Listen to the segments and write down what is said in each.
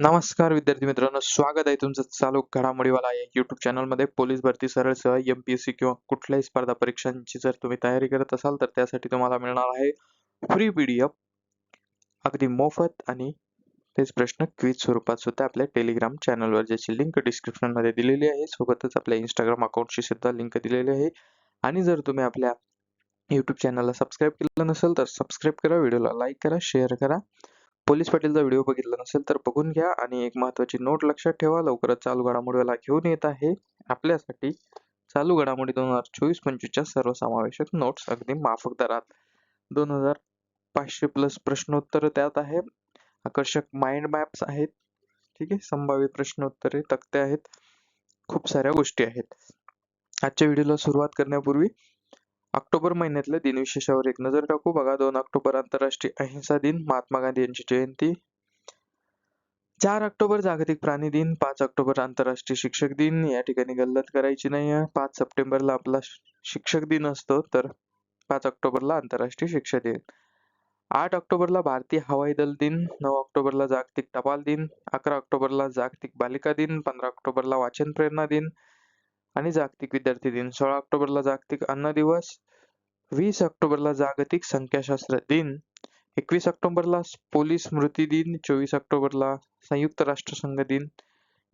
नमस्कार विद्यार्थी मित्रांनो स्वागत आहे तुमचं चालू घडामोडीवाला या युट्यूब चॅनलमध्ये पोलीस भरती सरळ सह एम पी एस सी किंवा कुठल्याही स्पर्धा परीक्षांची जर तुम्ही तयारी करत असाल तर त्यासाठी तुम्हाला मिळणार आहे फ्री पी डी एफ अगदी मोफत आणि तेच प्रश्न क्विज स्वरूपात सुद्धा आपल्या टेलिग्राम चॅनलवर ज्याची लिंक डिस्क्रिप्शनमध्ये दिलेली आहे. सोबतच आपल्या इंस्टाग्राम अकाउंटची सुद्धा लिंक दिलेली आहे. आणि जर तुम्ही आपल्या यूट्यूब चॅनलला सबस्क्राईब केलं नसेल तर सबस्क्राईब करा व्हिडिओला लाईक करा शेअर करा. पोलीस पाटीलचा व्हिडिओ बघितला नसेल तर बघून घ्या आणि एक महत्वाची नोट लक्षात ठेवा. लवकरच चालू घडामोडीला घेऊन येत आहे. आपल्यासाठी चालू घडामोडी दोन हजार चोवीस पंचवीसच्या सर्वसमावेशक नोट्स अगदी माफक दरात. दोन हजार पाचशे प्लस प्रश्नोत्तर त्यात आहे. आकर्षक माइंड मॅप्स आहेत. ठीक आहे संभाव्य प्रश्नोत्तरे तक्ते आहेत. खूप साऱ्या गोष्टी आहेत. आजच्या व्हिडिओला सुरुवात करण्यापूर्वी ऑक्टोबर महिन्यातल्या दिनविशेषावर एक नजर टाकू. बघा दोन ऑक्टोबर आंतरराष्ट्रीय अहिंसा दिन महात्मा गांधी यांची जयंती. चार ऑक्टोबर जागतिक प्राणी दिन पाच ऑक्टोबर आंतरराष्ट्रीय शिक्षक दिन. या ठिकाणी गल्लत करायची नाही आहे पाच सप्टेंबरला आपला शिक्षक दिन असतो तर पाच ऑक्टोबरला आंतरराष्ट्रीय शिक्षक दिन. आठ ऑक्टोबरला भारतीय हवाई दल दिन नऊ ऑक्टोबरला जागतिक टपाल दिन अकरा ऑक्टोबरला जागतिक बालिका दिन पंधरा ऑक्टोबरला वाचन प्रेरणा दिन आणि जागतिक विद्यार्थी दिन. सोळा ऑक्टोबरला जागतिक अन्न दिवस वीस ऑक्टोबरला जागतिक संख्याशास्त्र दिन एकवीस ऑक्टोबरला पोलीस स्मृती दिन चोवीस ऑक्टोबरला संयुक्त राष्ट्रसंघ दिन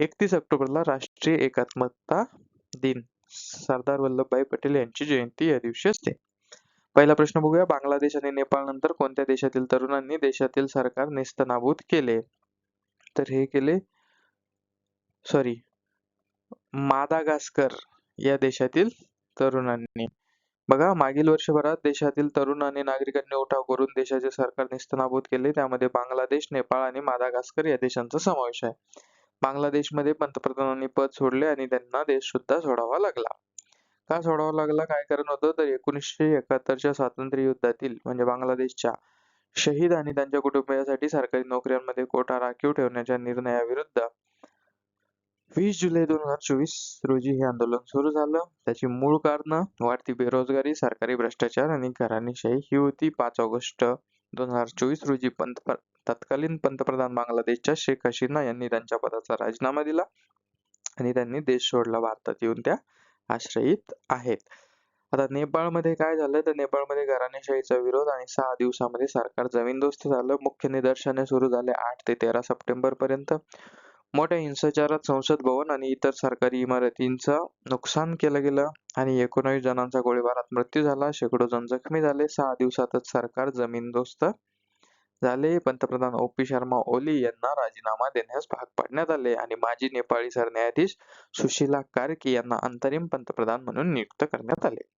एकतीस ऑक्टोबरला राष्ट्रीय एकात्मता दिन. सरदार वल्लभभाई पटेल यांची जयंती या दिवशी असते. पहिला प्रश्न बघूया. बांगलादेश आणि नेपाळ नंतर कोणत्या देशातील तरुणांनी देशातील सरकार नेस्तनाबूत केले? तर हे केले सॉरी मादागास्कर या देशातील तरुणांनी. बघा मागील वर्षभरात देशातील तरुण आणि नागरिकांनी उठाव करून देशाचे सरकार निस्तनाबूत केले त्यामध्ये बांगलादेश नेपाळ आणि मादागास्कर या देशांचा समावेश आहे. बांगलादेशमध्ये पंतप्रधानांनी पद सोडले आणि त्यांना देश सुद्धा सोडावा लागला. का सोडावा लागला? काय कारण होतं? तर एकोणीसशे एकाहत्तरच्या स्वातंत्र्य युद्धातील म्हणजे बांगलादेशच्या शहीद आणि त्यांच्या कुटुंबियासाठी सरकारी नोकऱ्यांमध्ये कोटा राखीव ठेवण्याच्या निर्णयाविरुद्ध वीस जुलै दोन हजार चोवीस रोजी हे आंदोलन सुरू झालं. त्याची मूळ कारण वाढती बेरोजगारी सरकारी भ्रष्टाचार आणि घराणेशाही. ही होती पाच ऑगस्ट दोन हजार चोवीस रोजी पंत तत्कालीन पंतप्रधान बांगलादेशच्या शेख हसीना यांनी त्यांच्या पदाचा राजीनामा दिला आणि त्यांनी देश सोडला भारतात येऊन त्या आश्रयित आहेत. आता नेपाळमध्ये काय झालं? तर नेपाळमध्ये घराणेशाहीचा विरोध आणि सहा दिवसामध्ये सरकार जमीनदोस्त झालं. मुख्य निदर्शने सुरू झाले आठ ते तेरा सप्टेंबर पर्यंत मोठ्या हिंसाचारात संसद भवन आणि इतर सरकारी इमारतींचं नुकसान केलं गेलं आणि एकोणावीस जणांचा गोळीबारात मृत्यू झाला. शेकडो जण जखमी झाले. सहा दिवसातच सरकार जमीनदोस्त झाले. पंतप्रधान ओ पी शर्मा ओली यांना राजीनामा देण्यास भाग पाडण्यात आले आणि माजी नेपाळी सरन्यायाधीश सुशीला कार्की यांना अंतरिम पंतप्रधान म्हणून नियुक्त करण्यात आले.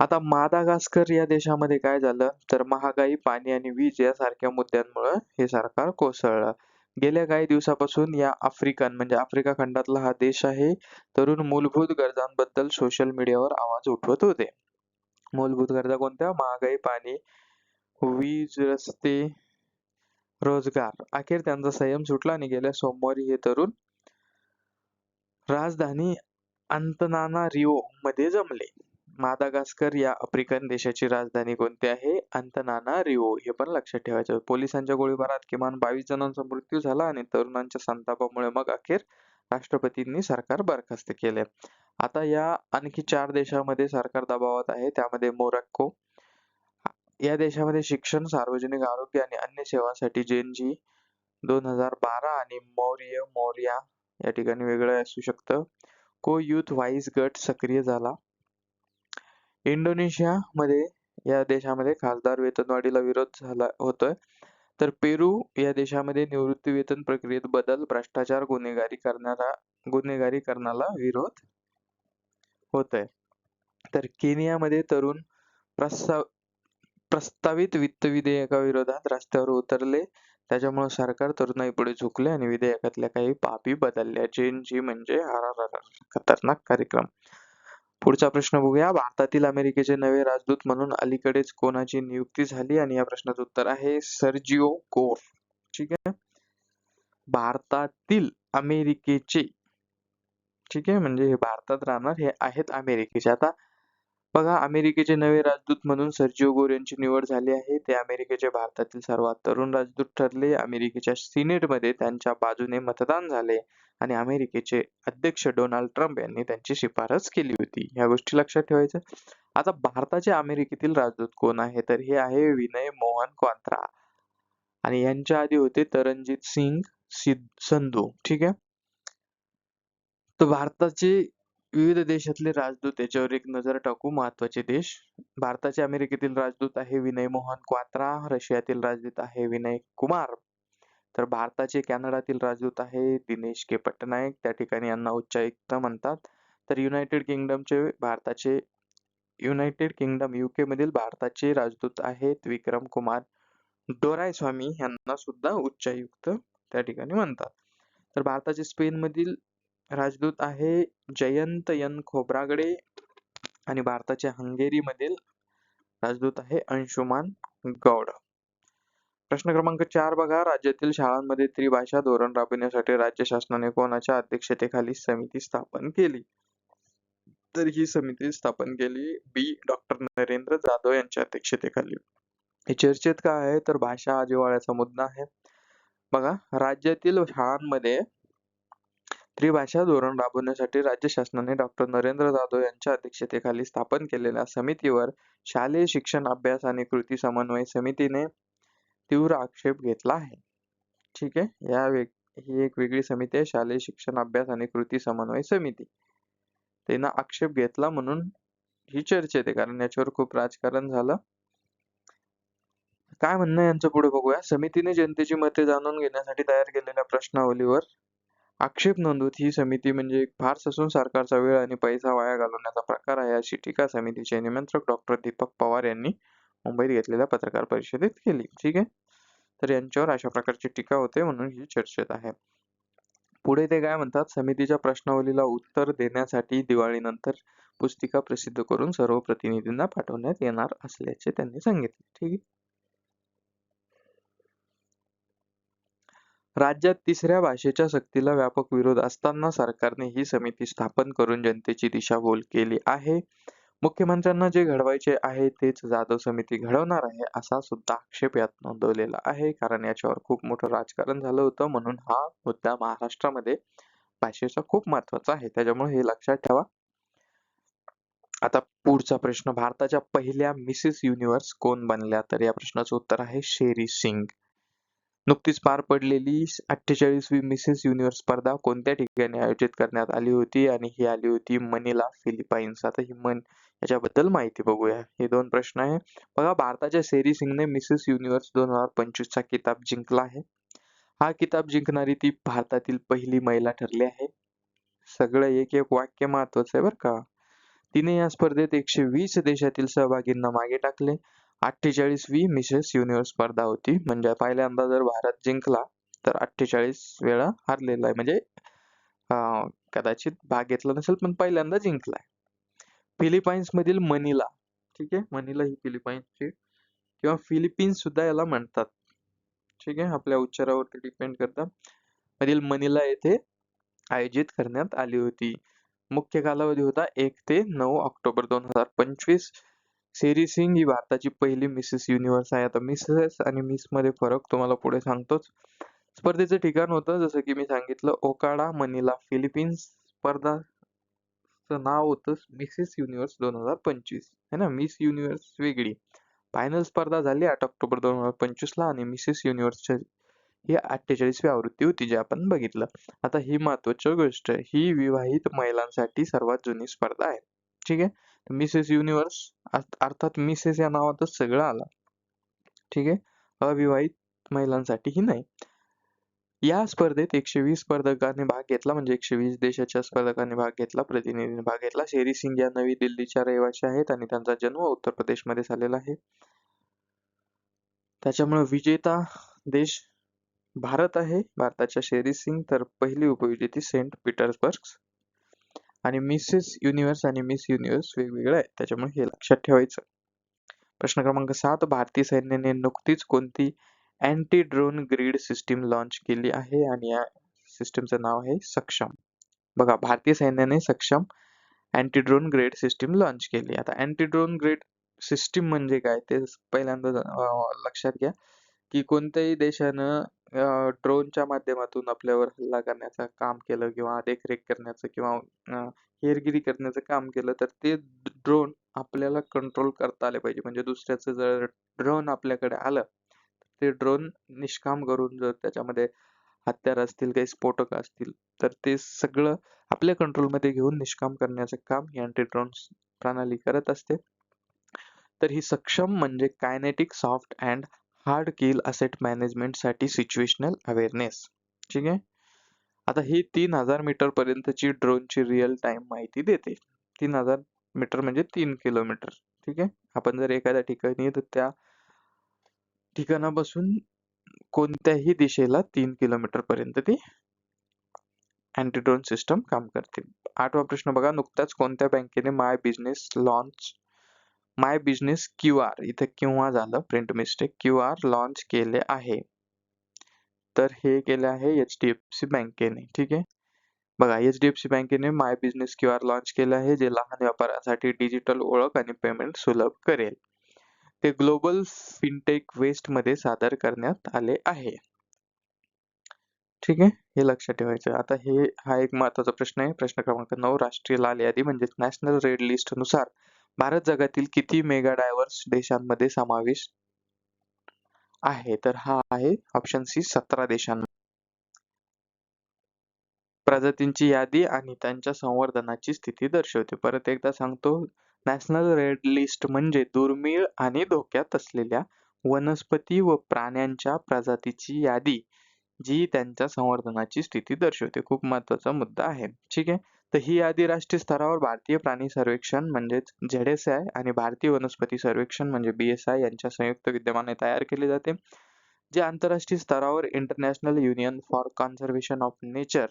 आता मादागास्कर या देशामध्ये काय झालं? तर महागाई पाणी आणि वीज यासारख्या मुद्द्यांमुळे हे सरकार कोसळलं. गेल्या काही दिवसापासून या आफ्रिकन म्हणजे आफ्रिका खंडातला हा देश आहे तरुण मूलभूत गरजांबद्दल सोशल मीडियावर आवाज उठवत होते. मूलभूत गरजा कोणत्या? महागाई पाणी वीज रस्ते रोजगार. अखेर त्यांचा संयम सुटला आणि गेल्या सोमवारी हे तरुण राजधानी अंतनाना रिओ मध्ये जमले. मादागास्कर या आफ्रिकन देशाची राजधानी कोणती आहे? Antananarivo. हे पण लक्षात ठेवायचं पोलिसांच्या गोळीबारात किमान बावीस जणांचा मृत्यू झाला आणि तरुणांच्या संतापामुळे मग अखेर राष्ट्रपतींनी सरकार बरखास्त केले आता या आणखी चार देशामध्ये सरकार दबावात आहे. त्यामध्ये मोरक्को. या देशामध्ये शिक्षण सार्वजनिक आरोग्य आणि अन्य सेवांसाठी जेनजी दोन हजार बारा आणि मौर्य मौर्या या ठिकाणी वेगळं असू शकतं. को युथ व्हाईस गट सक्रिय झाला. इंडोनेशियामध्ये या देशामध्ये खासदार वेतनवाढीला विरोध झाला होतोय. तर पेरू या देशामध्ये निवृत्ती वेतन प्रक्रियेत बदल भ्रष्टाचार गुन्हेगारी करणारा गुन्हेगारी करण्याला विरोध होतोय. तर केनियामध्ये तरुण प्रस्ताव प्रस्तावित वित्त विधेयकाविरोधात रस्त्यावर उतरले. त्याच्यामुळे सरकार तरुणाई पुढे झुकले आणि विधेयकातल्या काही बाबी बदलल्या. जेन जी म्हणजे खतरनाक कार्यक्रम. पुढचा प्रश्न बघूया. भारतातील अमेरिकेचे नवे राजदूत म्हणून अलीकडेच कोणाची नियुक्ती झाली? आणि या प्रश्नाचं उत्तर आहे सर्जिओ गोर ठीक आहे? भारतातील अमेरिकेचे ठीक आहे? म्हणजे हे भारतात राहणार हे आहेत अमेरिकेचे. आता बघा अमेरिकेचे नवे राजदूत म्हणून सर्जिओ गोर यांची निवड झाली आहे. ते अमेरिकेचे भारतातील सर्वात तरुण राजदूत ठरले. अमेरिकेच्या सिनेटमध्ये त्यांच्या बाजूने मतदान झाले. आणि अमेरिकेचे अध्यक्ष डोनाल्ड ट्रम्प यांनी त्यांची शिफारस केली होती. ह्या गोष्टी लक्षात ठेवायच्या आता भारताचे अमेरिकेतील राजदूत कोण आहे? तर हे आहे विनय मोहन क्वांत्रा. आणि यांच्या आधी होते तरणजित सिंग संधू. ठीक आहे? तर भारताचे विविध देशातले राजदूत याच्यावर एक नजर टाकू महत्त्वाचे देश. भारताचे अमेरिकेतील राजदूत आहे विनय मोहन क्वात्रा. रशियातील राजदूत आहे विनय कुमार. तर भारताचे कॅनडातील राजदूत आहे दिनेश के पटनायक. त्या ठिकाणी यांना उच्चायुक्त म्हणतात. तर युनायटेड किंगडमचे भारताचे युनायटेड किंगडम युके मधील भारताचे राजदूत आहेत विक्रम कुमार डोराय स्वामी यांना सुद्धा उच्चायुक्त त्या ठिकाणी म्हणतात. तर भारताचे स्पेन मधील राजदूत आहे जयंत यन खोब्रागडे आणि भारताच्या हंगेरी मधील राजदूत आहे अंशुमान गौड. प्रश्न क्रमांक चार बघा. राज्यातील शाळांमध्ये त्रिभाषा धोरण राबविण्यासाठी राज्य शासनाने कोणाच्या अध्यक्षतेखाली समिती स्थापन केली? तर ही समिती स्थापन केली बी. डॉक्टर नरेंद्र जाधव यांच्या अध्यक्षतेखाली. हे चर्चेत काय आहे? तर भाषा हा जिव्हाळ्याचा मुद्दा आहे. बघा राज्यातील शाळांमध्ये त्रिभाषा धोरण राबवण्यासाठी राज्य शासनाने डॉक्टर नरेंद्र जाधव यांच्या अध्यक्षतेखाली स्थापन केलेल्या समितीवर शालेय शिक्षण अभ्यास आणि कृती समन्वय समितीने तीव्र आक्षेप घेतला आहे. ठीक आहे? या वेग ही एक वेगळी समिती आहे शालेय शिक्षण अभ्यास आणि कृती समन्वय समिती. त्यांना आक्षेप घेतला म्हणून ही चर्चेत आहे कारण याच्यावर खूप राजकारण झालं. काय म्हणणं यांचं पुढे बघूया. समितीने जनतेची मते जाणून घेण्यासाठी तयार केलेल्या प्रश्नावलीवर आक्षेप नोंदवत ही समिती म्हणजे एक फार्स असून सरकारचा वेळ आणि पैसा वाया घालवण्याचा प्रकार आहे अशी टीका समितीचे निमंत्रक डॉक्टर दीपक पवार यांनी मुंबईत घेतलेल्या पत्रकार परिषदेत केली. ठीक आहे? तर यांच्यावर अशा प्रकारची टीका होते म्हणून ही चर्चेत आहे. पुढे ते काय म्हणतात? समितीच्या प्रश्नावलीला उत्तर देण्यासाठी दिवाळीनंतर पुस्तिका प्रसिद्ध करून सर्व प्रतिनिधींना पाठवण्यात येणार असल्याचे त्यांनी सांगितले. ठीक आहे? राज्यात तिसऱ्या भाषेच्या सक्तीला व्यापक विरोध असताना सरकारने ही समिती स्थापन करून जनतेची दिशाभूल केली आहे. मुख्यमंत्र्यांना जे घडवायचे आहे तेच जाधव समिती घडवणार आहे असा सुद्धा आक्षेप यात नोंदवलेला आहे. कारण याच्यावर खूप मोठं राजकारण झालं होतं. म्हणून हा मुद्दा महाराष्ट्रामध्ये भाषेचा खूप महत्त्वाचा आहे. त्याच्यामुळे हे लक्षात ठेवा. आता पुढचा प्रश्न भारताच्या पहिल्या मिसेस युनिव्हर्स कोण बनल्या? तर या प्रश्नाचं उत्तर आहे शेरी सिंग. नुकतीच पार पडलेली अठ्ठेचाळीसवी मिसेस युनिव्हर्स स्पर्धा कोणत्या ठिकाणी आयोजित करण्यात आली होती? आणि ही आली होती मनीला फिलिपाईन्स आता ही मन याच्याबद्दल माहिती बघूया. हे दोन प्रश्न आहे. बघा भारताच्या सेरी सिंगने मिसेस युनिव्हर्स दोन हजार पंचवीस चा किताब जिंकला आहे. हा किताब जिंकणारी ती भारतातील पहिली महिला ठरली आहे. सगळं एक एक वाक्य महत्वाचं आहे बरं का. तिने या स्पर्धेत एकशे वीस देशातील सहभागींना मागे टाकले. अठ्ठेचाळीसवी मिसेस युनिव्हर्स स्पर्धा होती. म्हणजे पहिल्यांदा जर भारत जिंकला तर अठ्ठेचाळीस वेळा हारलेला आहे. म्हणजे कदाचित भाग घेतला नसेल पण पहिल्यांदा जिंकलाय. फिलिपाईन्स मधील मनीला ठीक आहे? मनीला ही फिलिपाईन्सची किंवा फिलिपिन्स सुद्धा याला म्हणतात. ठीक आहे? आपल्या उच्चारावरती डिपेंड करतात. मधील मनीला येथे आयोजित करण्यात आली होती. मुख्य कालावधी होता एक ते नऊ ऑक्टोबर दोन हजार पंचवीस. सेरी सिंग ही भारताची पहिली मिसेस युनिव्हर्स आहे. आता मिसेस आणि मिसमध्ये फरक तुम्हाला पुढे सांगतोच. स्पर्धेचं ठिकाण होतं जसं की मी सांगितलं ओकाडा मनीला फिलिपिन्स. स्पर्धा नाव होतं मिसेस युनिव्हर्स दोन हजार पंचवीस. है ना? मिस युनिव्हर्स वेगळी. फायनल स्पर्धा झाली आठ ऑक्टोबर दोन हजार पंचवीसला आणि मिसेस युनिव्हर्सच्या ही अठ्ठेचाळीसवी आवृत्ती होती जे आपण बघितलं. आता ही महत्वाची गोष्ट आहे. ही विवाहित महिलांसाठी सर्वात जुनी स्पर्धा आहे. ठीक आहे? मिसेस युनिव्हर्स अर्थात मिसेस या नावातच सगळं आला. ठीक? आहे अविवाहित महिलांसाठीही नाही. या स्पर्धेत एकशे वीस स्पर्धकांनी भाग घेतला म्हणजे एकशे वीस देशाच्या स्पर्धकांनी भाग घेतला प्रतिनिधींनी भाग घेतला. शेरी सिंग या नवी दिल्लीच्या रहिवाशी आहेत आणि त्यांचा जन्म उत्तर प्रदेशमध्ये झालेला आहे. त्याच्यामुळे विजेता देश भारत आहे. भारताच्या शेरी सिंग तर पहिली उपविजेती सेंट पीटर्सबर्ग. आणि मिसेस युनिव्हर्स आणि मिस युनिव्हर्स वेगवेगळं आहे. त्याच्यामुळे हे लक्षात ठेवायचं. प्रश्न क्रमांक सात भारतीय सैन्याने नुकतीच कोणती anti drone grid system launch केली आहे? आणि या सिस्टीमचं नाव आहे सक्षम. बघा भारतीय सैन्याने सक्षम anti drone grade system launch केली. आता अँटी ड्रोन ग्रेड सिस्टीम म्हणजे काय? ते पहिल्यांदा लक्षात घ्या. की कोणत्याही देशानं ड्रोनच्या माध्यमातून आपल्यावर हल्ला करण्याचं काम केलं किंवा देखरेख करण्याचं किंवा हेरगिरी करण्याचं काम केलं तर ते ड्रोन आपल्याला कंट्रोल करता आले पाहिजे. म्हणजे दुसऱ्याचं जर ड्रोन आपल्याकडे आलं ते ड्रोन निष्काम करून जर त्याच्यामध्ये हत्यार असतील काही स्फोटक असतील तर ते सगळं आपल्या कंट्रोलमध्ये घेऊन निष्काम करण्याचं काम ही अँटी ड्रोन प्रणाली करत असते. तर ही सक्षम म्हणजे kinetic soft and hard kill asset मॅनेजमेंटसाठी situational awareness ठीक आहे? आता ही तीन हजार मीटर पर्यंतची ड्रोनची रिअल टाइम माहिती देते. तीन हजार मीटर म्हणजे तीन किलोमीटर ठीक आहे? आपण जर एखाद्या ठिकाणी तर त्या ठिकाणापासून कोणत्याही दिशेला तीन किलोमीटर पर्यंत ती अँटी ड्रोन सिस्टम काम करते. आठवा प्रश्न बघा नुकताच कोणत्या बँकेने my business launch my business Q R इथे किंवा झालं print mistake Q R launch केले आहे. तर हे केले आहे एच डी एफ सी बँकेने ठीक आहे? बघा एच डी एफ सी बँकेने my business Q R launch केले आहे जे लहान व्यापारासाठी डिजिटल ओळख आणि पेमेंट सुलभ करेल. ते ग्लोबल फिनटेक वेस्टमध्ये सादर करण्यात आले आहे. ठीक आहे? हे लक्षात ठेवायचं. आता हे हा एक महत्त्वाचा प्रश्न आहे. प्रश्न क्रमांक नऊ राष्ट्रीय लाल यादी म्हणजे नॅशनल रेड लिस्टनुसार भारत जगातील किती मेगा डायव्हर्स देशांमध्ये समावेश आहे? तर हा आहे ऑप्शन सी सतरा देशांमध्ये. प्रजातींची यादी आणि त्यांच्या संवर्धनाची स्थिती दर्शवते. परत एकदा सांगतो नॅशनल रेड लिस्ट म्हणजे दुर्मिळ आणि धोक्यात असलेल्या वनस्पती व प्राण्यांच्या प्रजातीची यादी जी त्यांच्या संवर्धनाची स्थिती दर्शवते. खूप महत्त्वाचा मुद्दा आहे. ठीक आहे? तर ही यादी राष्ट्रीय स्तरावर भारतीय प्राणी सर्वेक्षण म्हणजेच झेडएसआय आणि भारतीय वनस्पती सर्वेक्षण म्हणजे बीएसआय यांच्या संयुक्त विद्यमाने तयार केली जाते जे आंतरराष्ट्रीय स्तरावर international union for conservation of nature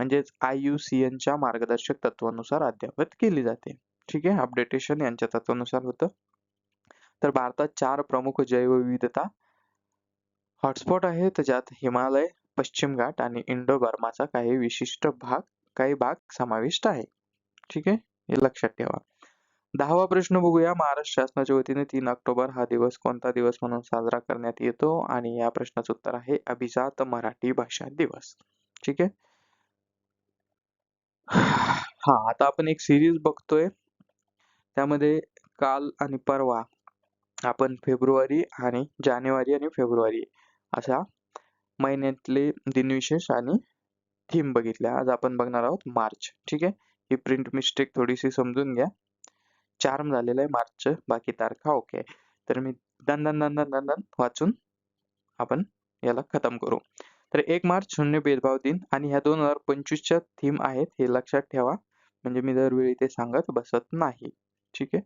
म्हणजेच आय यू सी एनच्या मार्गदर्शक तत्वानुसार अद्ययावत केली जाते. ठीक आहे? अपडेटेशन यांच्या तत्वानुसार होतं. तर भारतात चार प्रमुख जैवविविधता हॉटस्पॉट आहेत ज्यात हिमालय पश्चिम घाट आणि इंडो बर्माचा काही विशिष्ट भाग काही भाग समाविष्ट आहे. ठीक आहे? हे लक्षात ठेवा. दहावा प्रश्न बघूया. महाराष्ट्र शासनाच्या वतीने तीन ऑक्टोबर हा दिवस कोणता दिवस म्हणून साजरा करण्यात येतो? आणि या प्रश्नाचं उत्तर आहे अभिजात मराठी भाषा दिवस. ठीक आहे? हा आता आपण एक सिरीज बघतोय. त्यामध्ये काल आणि परवा आपण फेब्रुवारी आणि जानेवारी आणि फेब्रुवारी अशा महिन्यातले दिनविशेष आणि थीम बघितल्या. आज आपण बघणार आहोत मार्च. ठीक आहे? ही प्रिंट मिस्टेक थोडीशी समजून घ्या. चार्म झालेलं आहे मार्चचं बाकी तारखा ओके तर मी दन दन दन दन दन दन वाचून आपण याला खतम करू. तर एक मार्च शून्य भेदभाव दिन आणि ह्या दोन हजार पंचवीसच्या थीम आहेत हे लक्षात ठेवा. म्हणजे मी दरवेळी ते सांगत बसत नाही. ठीक आहे?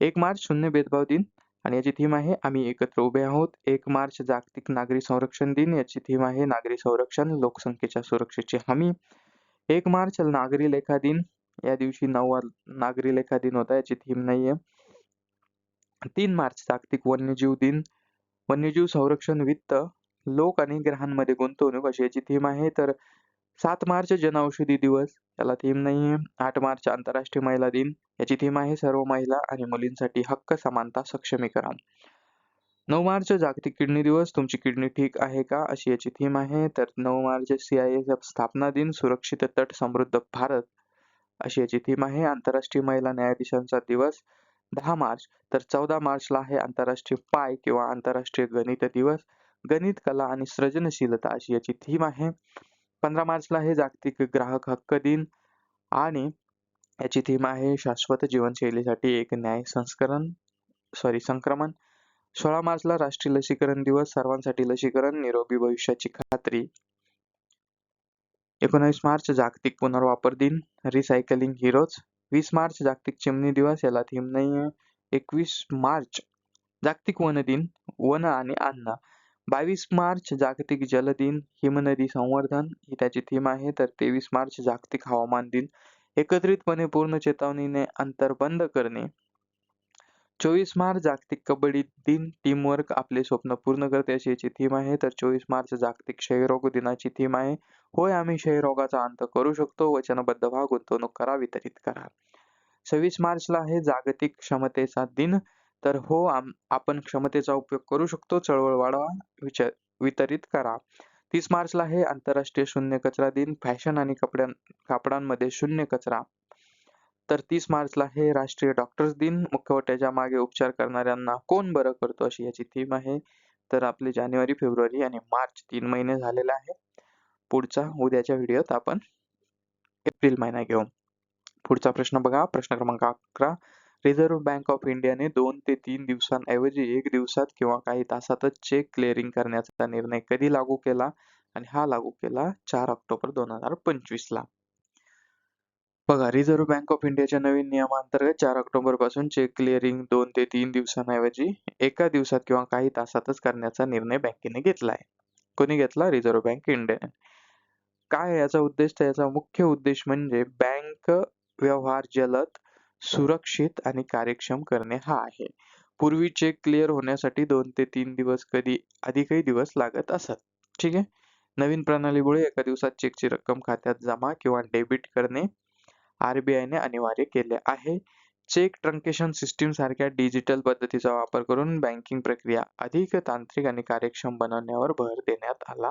एक मार्च शून्य भेदभाव दिन आणि याची थीम आहे आम्ही एकत्र उभे आहोत. एक मार्च जागतिक नागरी संरक्षण दिन. याची थीम आहे नागरी संरक्षण लोकसंख्येच्या सुरक्षेची हमी. एक मार्च नागरी लेखा दिन. या दिवशी नववा नागरी लेखा दिन होता याची थीम नाहीये. तीन मार्च जागतिक वन्यजीव दिन. वन्यजीव संरक्षण वित्त. लोक आणि ग्रहांमध्ये गुंतवणूक अशी याची थीम आहे. तर सात मार्च जनऔषधी दिवस. याला थीम नाहीये आठ मार्च आंतरराष्ट्रीय महिला दिन. याची थीम आहे सर्व महिला आणि मुलींसाठी हक्क समानता सक्षमीकरण. नऊ मार्च जागतिक किडनी दिवस. तुमची किडनी ठीक आहे का? अशी याची थीम आहे. तर नऊ मार्च सीआयएसएफ स्थापना दिन. सुरक्षित तट समृद्ध भारत. अशी याची थीम आहे. आंतरराष्ट्रीय महिला न्यायाधीशांचा दिवस. दहा मार्च. तर चौदा मार्चला आहे आंतरराष्ट्रीय पाय किंवा आंतरराष्ट्रीय गणित दिवस. गणित कला आणि सृजनशीलता अशी याची थीम आहे. पंधरा मार्चला हे जागतिक ग्राहक हक्क दिन आणि याची थीम आहे शाश्वत जीवनशैलीसाठी एक न्याय संस्करण सॉरी संक्रमण. सोळा मार्चला राष्ट्रीय लसीकरण दिवस सर्वांसाठी लसीकरण निरोगी भविष्याची खात्री. एकोणावीस मार्च जागतिक पुनर्वापर दिन रिसायकलिंग हिरोज वीस मार्च जागतिक चिमणी दिवस याला थीम नाहीये. एकवीस मार्च जागतिक वन दिन वन आणि अन्न. बावीस मार्च जागतिक जल दिन हिमनदी संवर्धन ही त्याची थीम आहे. तर तेवीस मार्च जागतिक हवामान दिन. एकत्रितपणे पूर्ण चेतावणीने अंतर बंद करणे. चोवीस मार्च जागतिक कबड्डी दिन. टीमवर्क आपले स्वप्न पूर्ण करते अशी याची थीम आहे. तर चोवीस मार्च जागतिक क्षयरोग दिनाची थीम आहे. होय आम्ही क्षयरोगाचा अंत करू शकतो. वचनबद्ध व्हा गुंतवणूक करा वितरित करा. सव्वीस मार्चला आहे जागतिक क्षमतेचा दिन. तर हो आम- आपण क्षमतेचा उपयोग करू शकतो. चळवळ वाढवा विचार वितरित करा. तीस मार्चला आहे आंतरराष्ट्रीय शून्य कचरा दिन. फॅशन आणि कपड्यां कापडांमध्ये शून्य कचरा. तर तीस मार्चला हे राष्ट्रीय डॉक्टर्स दिन. मुखवट्याच्या मागे उपचार करणाऱ्यांना कोण बरं करतो अशी याची थीम आहे. तर आपले जानेवारी फेब्रुवारी आणि मार्च तीन महिने झालेले आहे. पुढचा उद्याच्या व्हिडिओत आपण एप्रिल महिना घेऊ. पुढचा प्रश्न बघा. प्रश्न क्रमांक अकरा. रिझर्व्ह बँक ऑफ इंडियाने दोन ते तीन दिवसांऐवजी एक दिवसात किंवा काही तासातच चेक क्लिअरिंग करण्याचा निर्णय कधी लागू केला? आणि हा लागू केला चार ऑक्टोबर दोन हजार पंचवीस ला बघा रिझर्व्ह बँक ऑफ इंडियाच्या नवीन नियमांतर्गत चार ऑक्टोबरपासून चेक क्लिअरिंग दोन ते तीन दिवसांऐवजी एका दिवसात किंवा काही तासातच करण्याचा निर्णय बँकेने घेतला आहे कोणी घेतला? रिझर्व्ह बँक इंडिया काय याचा उद्देश? तर याचा मुख्य उद्देश म्हणजे बँक व्यवहार जलद सुरक्षित आणि कार्यक्षम करणे हा आहे. पूर्वी चेक क्लिअर होण्यासाठी दोन ते तीन दिवस कधी अधिकही दिवस लागत असत. ठीक आहे? नवीन प्रणालीमुळे एका दिवसात चेकची रक्कम खात्यात जमा किंवा डेबिट करणे आरबीआयने अनिवार्य केले आहे. चेक ट्रंकेशन सिस्टीम सारख्या डिजिटल पद्धतीचा वापर करून बँकिंग प्रक्रिया अधिक तांत्रिक आणि कार्यक्षम बनवण्यावर भर देण्यात आला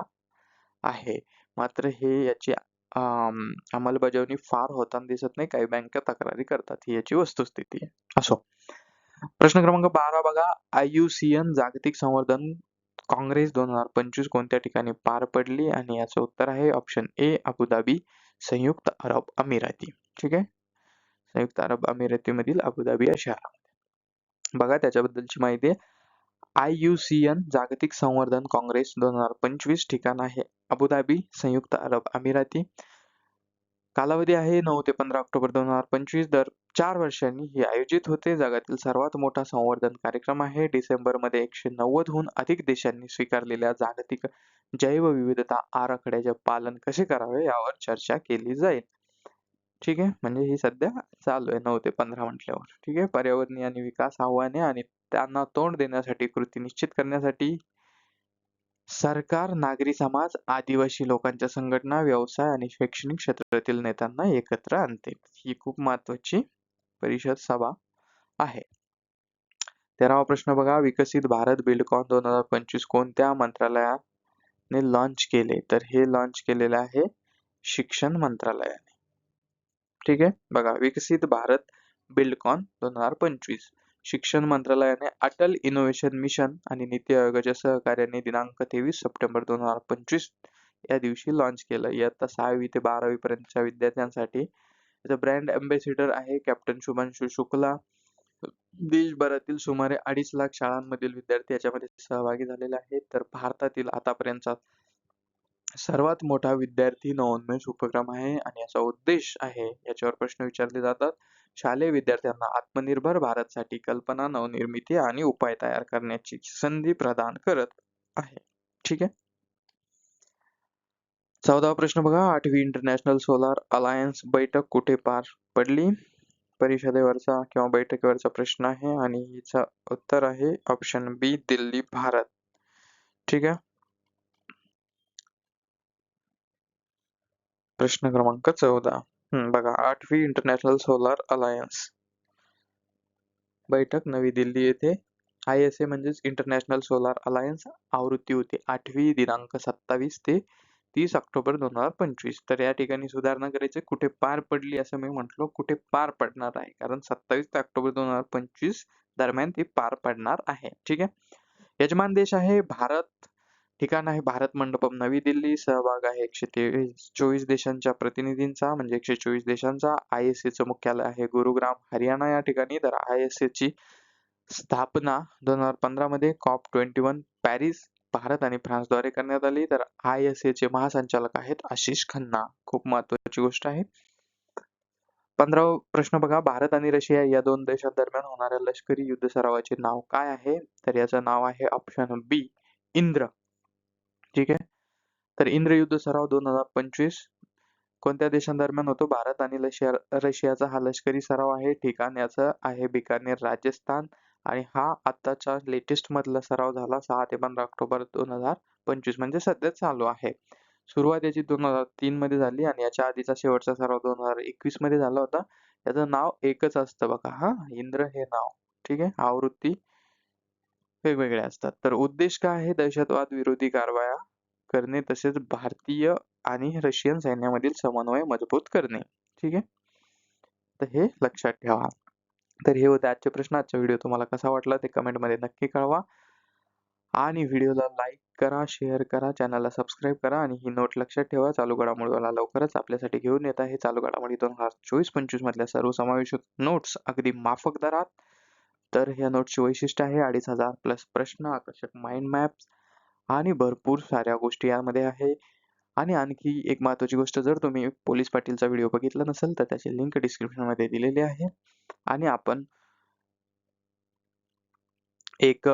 आहे. मात्र हे याची अंमलबजावणी फार होताना दिसत नाही. काही बँका तक्रारी करतात. ही याची वस्तुस्थिती आहे. असो. प्रश्न क्रमांक बारा बघा. आयुसीएन जागतिक संवर्धन काँग्रेस दोन हजार पंचवीस कोणत्या ठिकाणी पार पडली? आणि याचं उत्तर आहे ऑप्शन ए अबुधाबी. संयुक्त अरब अमिराती. ठीक आहे? संयुक्त अरब अमिरातीमधील अबुधाबी या शहरामध्ये. बघा त्याच्याबद्दलची माहिती आहे. आययुसीएन जागतिक संवर्धन काँग्रेस दोन हजार पंचवीस ठिकाण आहे. अबुधाबी संयुक्त अरब अमिराती. कालावधी आहे नऊ ते पंधरा ऑक्टोबर दोन हजार पंचवीस दर चार वर्षांनी. हे आयोजित होते. जगातील सर्वात मोठा संवर्धन कार्यक्रम आहे. डिसेंबरमध्ये एकशे नव्वदहून अधिक देशांनी स्वीकारलेल्या जागतिक जैवविविधता आराखड्याचे पालन कसे करावे यावर चर्चा केली जाईल. ठीक आहे. म्हणजे ही सध्या चालू आहे नऊ ते पंधरा म्हटल्यावर. ठीक आहे. पर्यावरणीय आणि विकास आव्हाने आणि त्यांना तोंड देण्यासाठी कृती निश्चित करण्यासाठी सरकार नागरी समाज आदिवासी लोकांच्या संघटना व्यवसाय आणि शैक्षणिक क्षेत्रातील नेत्यांना एकत्र आणते. ही खूप महत्वाची परिषद सभा आहे. तेरावा प्रश्न बघा. विकसित भारत बिल्डकॉन दोन हजार पंचवीस कोणत्या मंत्रालयाने लॉन्च केले? तर हे लॉन्च केलेले आहे शिक्षण मंत्रालयाने. ठीक आहे? बघा विकसित भारत बिल्डकॉन दोन हजार पंचवीस. शिक्षण मंत्रालयाने अटल इनोव्हेशन मिशन आणि नीती आयोगाच्या सहकार्याने दिनांक तेवीस सप्टेंबर दोन हजार पंचवीस या दिवशी लॉन्च केलं. इयत्ता सहावी ते बारावी पर्यंतच्या विद्यार्थ्यांसाठी त्याचा ब्रँड अँबॅसिडर आहे कॅप्टन शुभांशु शुक्ला. देशभरातील सुमारे अडीच लाख शाळांमधील विद्यार्थी याच्यामध्ये सहभागी झालेले आहेत. तर भारतातील आतापर्यंतचा सर्वात मोठा विद्यार्थी नवोन्मेष उपक्रम आहे आणि याचा उद्देश आहे याच्यावर प्रश्न विचारले जातात. शालेय विद्यार्थ्यांना आत्मनिर्भर भारतसाठी कल्पना नवनिर्मिती आणि उपाय तयार करण्याची संधी प्रदान करत आहे. ठीक आहे? चौदावा प्रश्न बघा. आठवी इंटरनॅशनल सोलार अलायन्स बैठक कुठे पार पडली? परिषदेवरचा किंवा बैठकीवरचा प्रश्न आहे आणि हिचा उत्तर आहे ऑप्शन बी दिल्ली भारत. ठीक आहे? प्रश्न क्रमांक चौदा. बघा आठवी इंटरनॅशनल सोलार अलायन्स बैठक नवी दिल्ली येथे. आय एस ए म्हणजेच इंटरनॅशनल सोलार अलायन्स आवृत्ती होती. आठवी दिनांक सत्तावीस ते तीस ऑक्टोबर दोन हजार पंचवीस. तर या ठिकाणी सुधारणा करायची कुठे पार पडली असं मी म्हटलो कुठे पार पडणार आहे. कारण सत्तावीस ते ऑक्टोबर दोन हजार पंचवीस दरम्यान ती पार पडणार आहे. ठीक आहे? यजमान देश आहे भारत. ठिकाण आहे. भारत मंडपम नवी दिल्ली. सहभाग आहे एकशे तेवीस चोवीस देशांच्या प्रतिनिधींचा म्हणजे एकशे चोवीस देशांचा. आय एस च मुख्यालय आहे गुरुग्राम. हरियाणा या ठिकाणी तर आय एस ची स्थापना दोन हजार पंधरा मध्ये COP twenty one Paris Bharat आणि फ्रान्सद्वारे करण्यात आली. तर आय एस चे महासंचालक आहेत आशिष खन्ना. खूप महत्वाची गोष्ट आहे. पंधरावा प्रश्न बघा. भारत आणि रशिया या दोन देशांदरम्यान होणाऱ्या लष्करी युद्ध सरावाचे नाव काय आहे? तर याचं नाव आहे ऑप्शन बी इंद्र. ठीक आहे. तर इंद्रयुद्ध सराव दोन हजार पंचवीस. कोणत्या देशांदरम्यान होतो? भारत आणि रशिया रशियाचा हा लष्करी सराव आहे. ठिकाण याचं आहे बिकानेर राजस्थान. आणि हा आताचा लेटेस्ट मधला सराव झाला सहा ते पंधरा ऑक्टोबर दोन हजार पंचवीस. म्हणजे सध्या चालू आहे. सुरुवात याची दोन हजार तीन मध्ये झाली आणि याच्या आधीचा शेवटचा सराव दोन हजार एकवीसमध्ये झाला होता. त्याचं नाव एकच असतं बघा. हा इंद्र हे नाव. ठीक आहे? आवृत्ती वेगवेगळ्या असतात. तर उद्देश काय आहे दहशतवाद विरोधी कारवाया करणे तसेच भारतीय आणि रशियन सैन्यामधील समन्वय मजबूत करणे. ठीक आहे? तर हे लक्षात ठेवा. तर हे होते आजचे प्रश्न. आजचा व्हिडिओ तुम्हाला कसा वाटला ते कमेंटमध्ये नक्की कळवा. आणि व्हिडिओला लाईक करा शेअर करा चॅनलला सबस्क्राईब करा आणि ही नोट लक्षात ठेवा. चालू घडामोडीला लवकरच आपल्यासाठी घेऊन येत आहे. चालू घडामोडी दोन हजार चोवीस पंचवीस मधल्या सर्वसमावेशक नोट्स अगदी माफक दरात तर ह्या नोटची वैशिष्ट्य आहे अडीच हजार प्लस प्रश्न आकर्षक माइंड मॅप्स आणि भरपूर साऱ्या गोष्टी यामध्ये आहे. आणि आणखी एक महत्त्वाची गोष्ट जर तुम्ही पोलीस पाटीलचा व्हिडिओ बघितला नसेल तर त्याची लिंक डिस्क्रिप्शनमध्ये दिलेली आहे. आणि आपण एक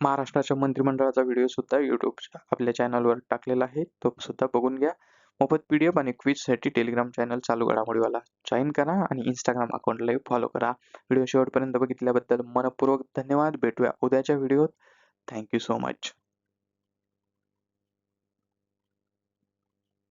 महाराष्ट्राच्या मंत्रिमंडळाचा व्हिडिओ सुद्धा युट्यूब आपल्या चॅनलवर टाकलेला आहे. तो सुद्धा बघून घ्या. मोफत पी डी एफ आणि क्विजसाठी टेलिग्राम चॅनल चालू घडामोडीवाला जॉईन करा आणि इंस्टाग्राम अकाउंटलाही फॉलो करा. व्हिडिओ शेवटपर्यंत बघितल्याबद्दल मनपूर्वक धन्यवाद. भेटूया उद्याच्या व्हिडिओत. Thank you so much